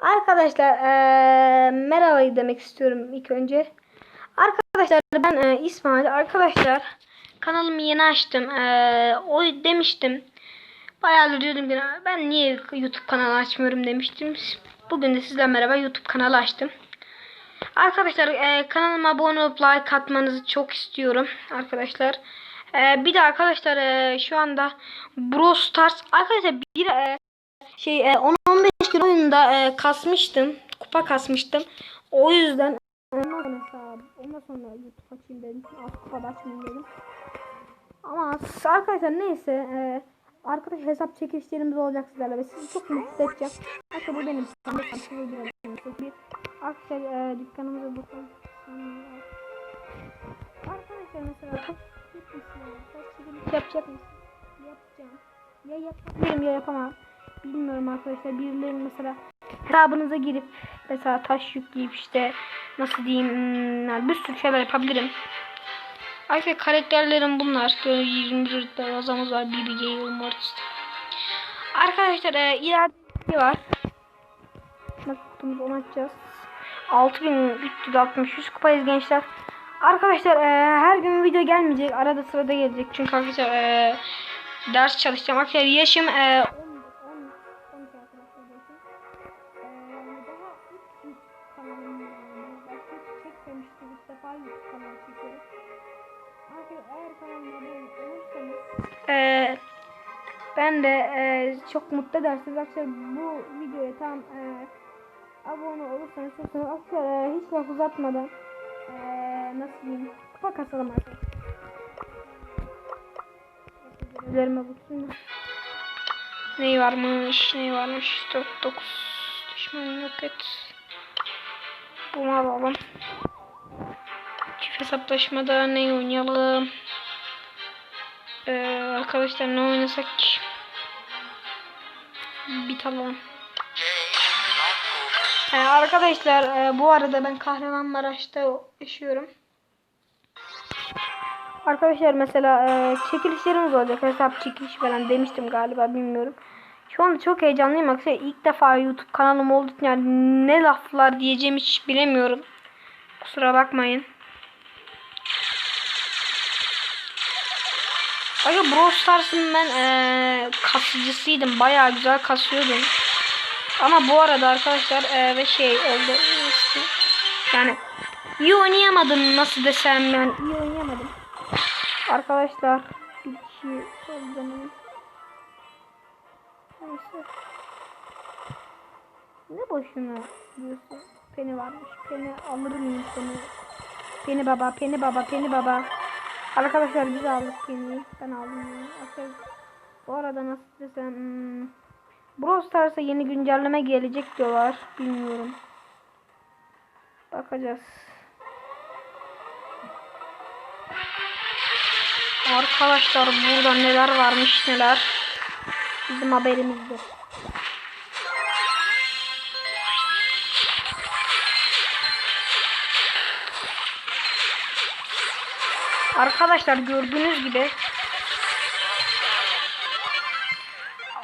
Arkadaşlar eee merhaba demek istiyorum ilk önce. Arkadaşlar ben eee, İsmail. Arkadaşlar kanalımı yeni açtım. Eee, o demiştim. Bayağı diyordum ki ben niye YouTube kanalı açmıyorum demiştim. Bugün de sizle merhaba YouTube kanalı açtım. Arkadaşlar eee, kanalıma abone olup like atmanızı çok istiyorum arkadaşlar. Eee, bir de arkadaşlar eee, şu anda Brawl Stars arkadaşlar bir eee, şey e, 10-15 gün oyunda e, kasmıştım. Kupa kasmıştım. O yüzden ondan sonra ondan sonra YouTube açayım dedim. Az kupa açmayayım dedim. Ama arkadaşlar neyse e, arkadaş hesap çekilişlerimiz olacak sizlerle ve sizi çok mutlu edeceğim. Arkadaşlar bu benim. Arkadaşlar e, dükkanımıza bakalım. Arkadaşlar mesela kaç yapacak mısın? Yapacağım. Ya yapabilirim ya yapamam. Bilmiyorum arkadaşlar. Birileri mesela hesabınıza girip mesela taş yükleyip işte nasıl diyeyim hmm, bir sürü şeyler yapabilirim. Arkadaşlar karakterlerim bunlar. Böyle 21 razamız var. BB Gale, Mortis. Arkadaşlar e, ileride var. Kutumuzu onu açacağız. 6363 kupayız gençler. Arkadaşlar e, her gün video gelmeyecek. Arada sırada gelecek. Çünkü arkadaşlar e, ders çalışacağım. Arkadaşlar yaşım e, Arkadaşlar eğer kanalıma abone olursanız e, ben de e, çok mutlu edersiniz. Arkadaşlar bu videoya tam e, abone olursanız sevinirim. Arkadaşlar e, hiç laf uzatmadan e, nasıl diyeyim kupa kasalım arkadaşlar. Görevlerime bakayım. Ne varmış, ne varmış? 4 9 düşman yok et. Bunu alalım. Çift hesaplaşmada ne oynayalım? Ee, arkadaşlar ne oynasak ki? Bit alalım. Ee, arkadaşlar e, bu arada ben Kahramanmaraş'ta yaşıyorum. Arkadaşlar mesela e, çekilişlerimiz olacak. Hesap çekiliş falan demiştim galiba bilmiyorum. Şu anda çok heyecanlıyım. Arkadaşlar ilk defa YouTube kanalım oldu. Yani ne laflar diyeceğimi hiç bilemiyorum. Kusura bakmayın. Aga Brawl Stars'ın ben e, kasıcısıydım. Bayağı güzel kasıyordum. Ama bu arada arkadaşlar e, ve şey oldu. Yani iyi oynayamadım nasıl desem yani iyi oynayamadım. Arkadaşlar bir kişi öldüm. Neyse. Ne boşuna diyorsun? Peni varmış. Peni alırım insanı. Peni baba, peni baba, peni baba. Arkadaşlar biz aldık peni. Ben aldım yani. Arkadaşlar, bu arada nasıl desem hmm, Brawl Stars'a yeni güncelleme gelecek diyorlar. Bilmiyorum. Bakacağız. Arkadaşlar burada neler varmış neler. Bizim haberimizde. Arkadaşlar gördüğünüz gibi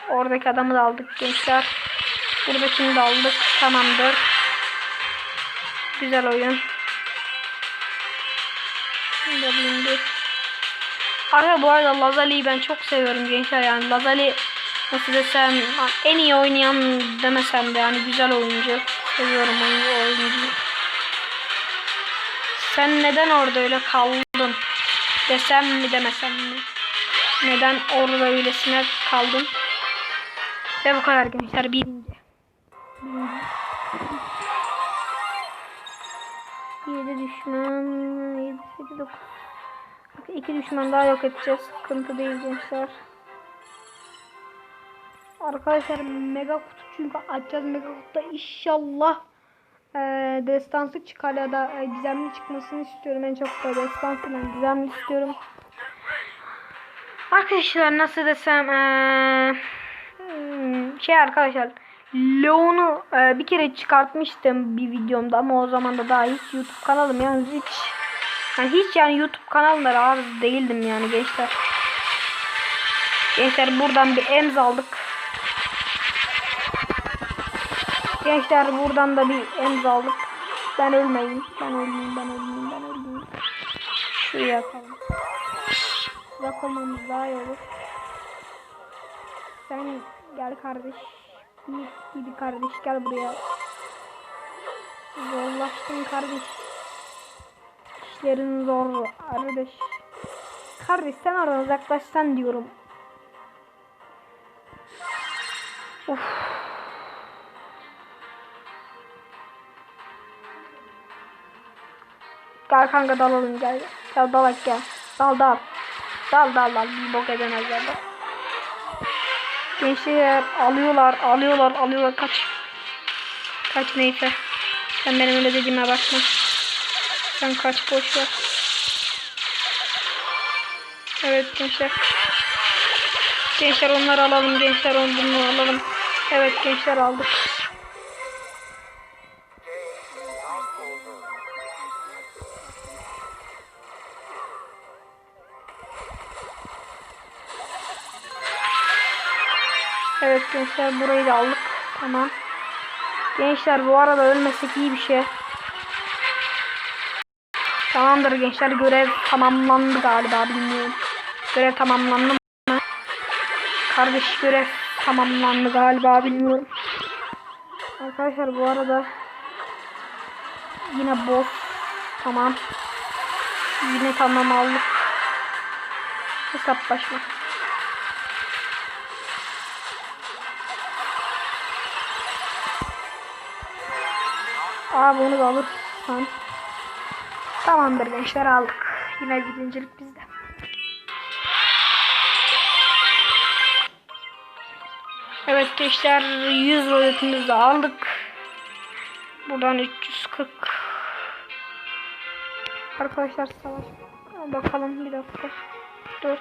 oradaki adamı da aldık gençler. Buradakini de aldık. Tamamdır. Güzel oyun. Şimdi. Arka bu arada Lazali'yi ben çok seviyorum gençler yani Lazali nasıl desem en iyi oynayan demesem de yani güzel oyuncu. Seviyorum oyuncu. Sen neden orada öyle kaldın? Desem mi demesem mi? Neden orada öylesine kaldın? Ve bu kadar gençler. Birinci. Yedi düşman. Yedi, sekiz, dokuz. İki düşman daha yok edeceğiz. Sıkıntı değil gençler. Arkadaşlar mega kutu çünkü açacağız mega kutuda inşallah e, destansı çıkar ya da e, gizemli çıkmasını istiyorum. En çok da destansı ile gizemli istiyorum. Arkadaşlar nasıl desem e, hmm, şey arkadaşlar Leon'u e, bir kere çıkartmıştım bir videomda ama o zaman da daha hiç YouTube kanalım yani hiç yani hiç yani YouTube kanalında rahatsız değildim yani gençler. Gençler buradan bir emz aldık. Gençler buradan da bir emz aldık. Ben ölmeyeyim. Ben ölmeyeyim. Ben ölmeyeyim. Ben ölmeyeyim. Şuraya yakalım. Uzak olmamız daha iyi olur. Sen gel kardeş. Git gidi kardeş gel buraya. Zorlaştın kardeş. İşlerin zor kardeş. Kardeş sen oradan uzaklaşsan diyorum. Of. Gel kanka dalalım gel. Gel dalak gel. Dal dal. Dal dal dal. Bir bok edemezler de. Gençler alıyorlar alıyorlar alıyorlar kaç. Kaç neyse. Sen benim öyle dediğime bakma. Sen kaç boş ver. Evet gençler. Gençler onları alalım. Gençler onu bunu alalım. Evet gençler aldık. Evet gençler burayı da aldık. Tamam. Gençler bu arada ölmesek iyi bir şey. Tamamdır gençler görev tamamlandı galiba bilmiyorum. Görev tamamlandı mı? Kardeş görev tamamlandı galiba bilmiyorum. Arkadaşlar bu arada yine boss tamam. Yine tamam aldık. Hesaplaşma. Abi onu da alırsan. Tamamdır gençler aldık. Yine birincilik bizde. Evet gençler 100 roletimizi de aldık. Buradan 340. Arkadaşlar savaş. Bakalım bir dakika. 4.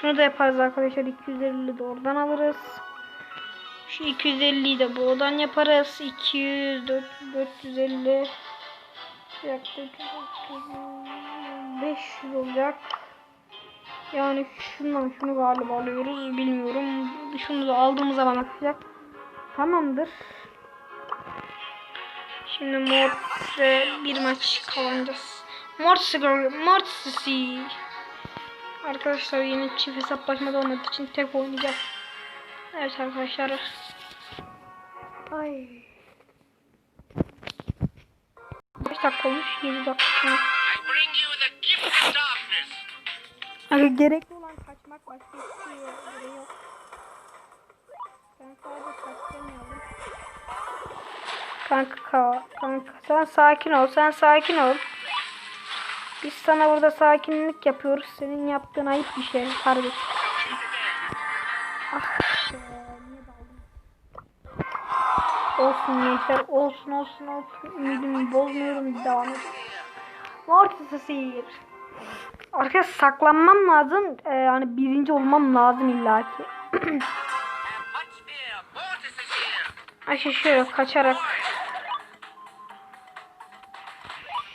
Şunu da yaparız arkadaşlar. 250 de oradan alırız. Şu 250'yi de buradan yaparız. 200, 400, 450. Yaklaşık 500 olacak. Yani şundan şunu galiba alıyoruz. Bilmiyorum. Şunu da aldığımız zaman atacak. Tamamdır. Şimdi Mortis'e bir maç kazanacağız. Mortis'e Mortis'i Arkadaşlar yeni çift hesaplaşmada olmadığı için tek oynayacağım. Evet arkadaşlar. Ay. 5 dakika olmuş 7 dakika. Abi gerekli olan kaçmak başka hiçbir şey yok. Ben sadece kaçamıyorum. Kanka, kanka sen sakin ol, sen sakin ol. Biz sana burada sakinlik yapıyoruz. Senin yaptığın ayıp bir şey kardeş. Olsun gençler, olsun olsun olsun. Ümidimi bozmuyorum, devam ediyorum. Mortis sihir. Arkadaşlar saklanmam lazım. Ee, yani birinci olmam lazım illaki. Ayşe şöyle kaçarak.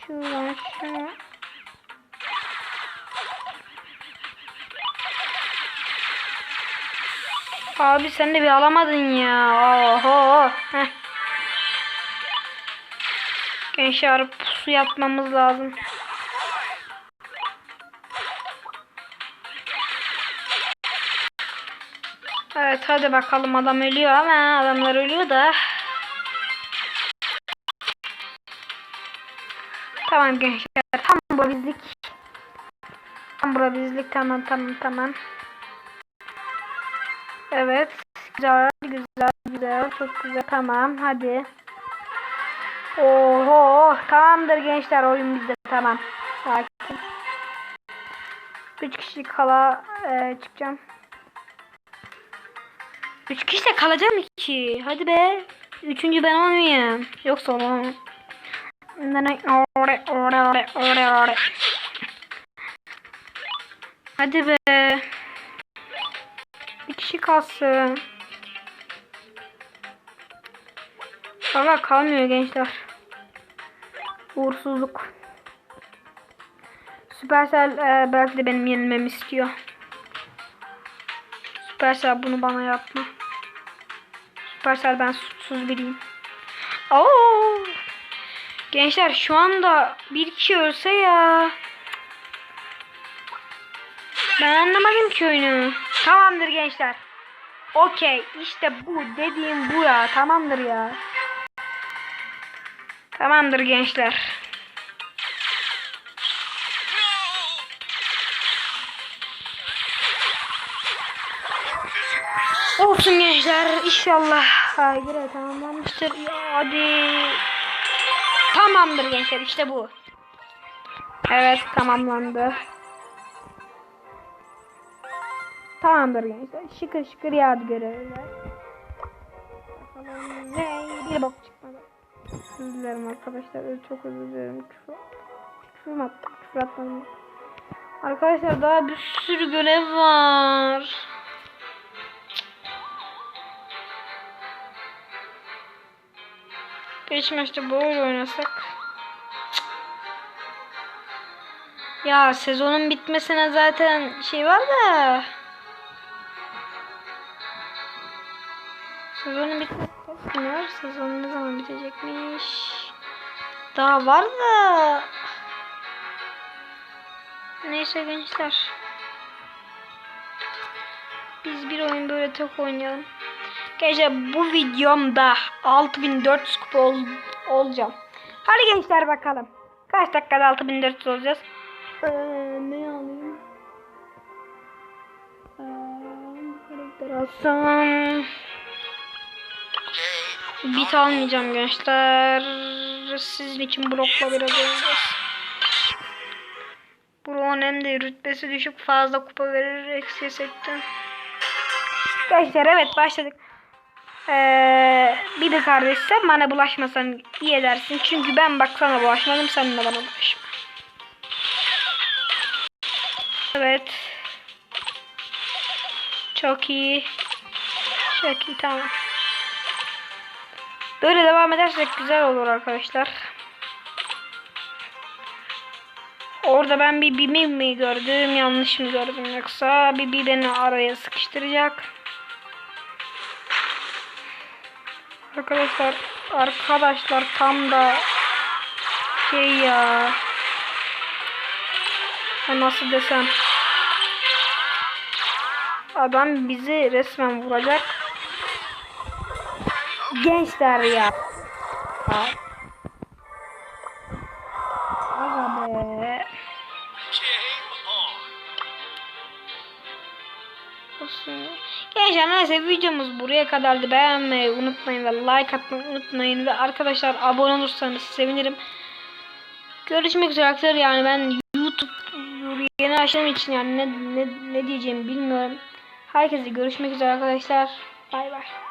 Şuradan şuna. Abi sen de bir alamadın ya. Oho. Heh. Gençler pusu yapmamız lazım. Evet hadi bakalım adam ölüyor ama adamlar ölüyor da. Tamam gençler tam bu bizlik. Tam bura bizlik tamam tamam tamam. Evet güzel güzel güzel çok güzel tamam hadi. Oho tamamdır gençler oyun bizde tamam. Sakin. 3 kişi kala e, çıkacağım. Üç kişi de kalacağım ki. Hadi be. Üçüncü ben olmayayım. Yoksa olamam. Hadi be. Bir kişi kalsın. Valla kalmıyor gençler. Uğursuzluk. Supercell e, belki de benim yenilmemi istiyor. Supercell bunu bana yapma. Supercell ben suçsuz biriyim. Oo. Gençler şu anda bir kişi ölse ya. Ben anlamadım ki oyunu. Tamamdır gençler. Okey işte bu dediğim bu ya. Tamamdır ya. Tamamdır gençler. Olsun gençler inşallah. Hayır tamamlanmıştır. Hadi. Tamamdır gençler işte bu. Evet tamamlandı. Tamamdır gençler. Şıkır şıkır yağdı görevler. Bakalım ne bir bok. Özür dilerim arkadaşlar. Çok özür dilerim. Küfür, küfür attım? Küfür atmadım. Arkadaşlar daha bir sürü görev var. Geç maçta böyle oynasak. Ya sezonun bitmesine zaten şey var da. Sezonun bitmesi var. Sezon ne zaman bitecekmiş? Daha var da. Neyse gençler. Biz bir oyun böyle tek oynayalım. Gençler bu videomda 6400 kupa ol, olacağım. Hadi gençler bakalım. Kaç dakikada 6400 olacağız? Ee, ne alayım? Ee, karakter alsam. Bit almayacağım gençler. Sizin için blokla biraz oynayacağız. Brown hem de rütbesi düşük fazla kupa verir eksi sekten. Gençler evet başladık. Ee, bir de kardeş sen bana bulaşmasan iyi edersin. Çünkü ben bak sana bulaşmadım sen de bana bulaşma. Evet. Çok iyi. Çok iyi tamam. Böyle devam edersek güzel olur arkadaşlar. Orada ben bir Bibi mi gördüm yanlış mı gördüm yoksa Bibi beni araya sıkıştıracak. Arkadaşlar arkadaşlar tam da şey ya Ya nasıl desem adam bizi resmen vuracak gençler ya Aga be. Gençler neyse videomuz buraya kadardı. Beğenmeyi unutmayın ve like atmayı unutmayın. Ve arkadaşlar abone olursanız sevinirim. Görüşmek üzere arkadaşlar. Yani ben YouTube yeni açtığım için yani ne, ne, ne diyeceğimi bilmiyorum. Herkese görüşmek üzere arkadaşlar. Bay bay.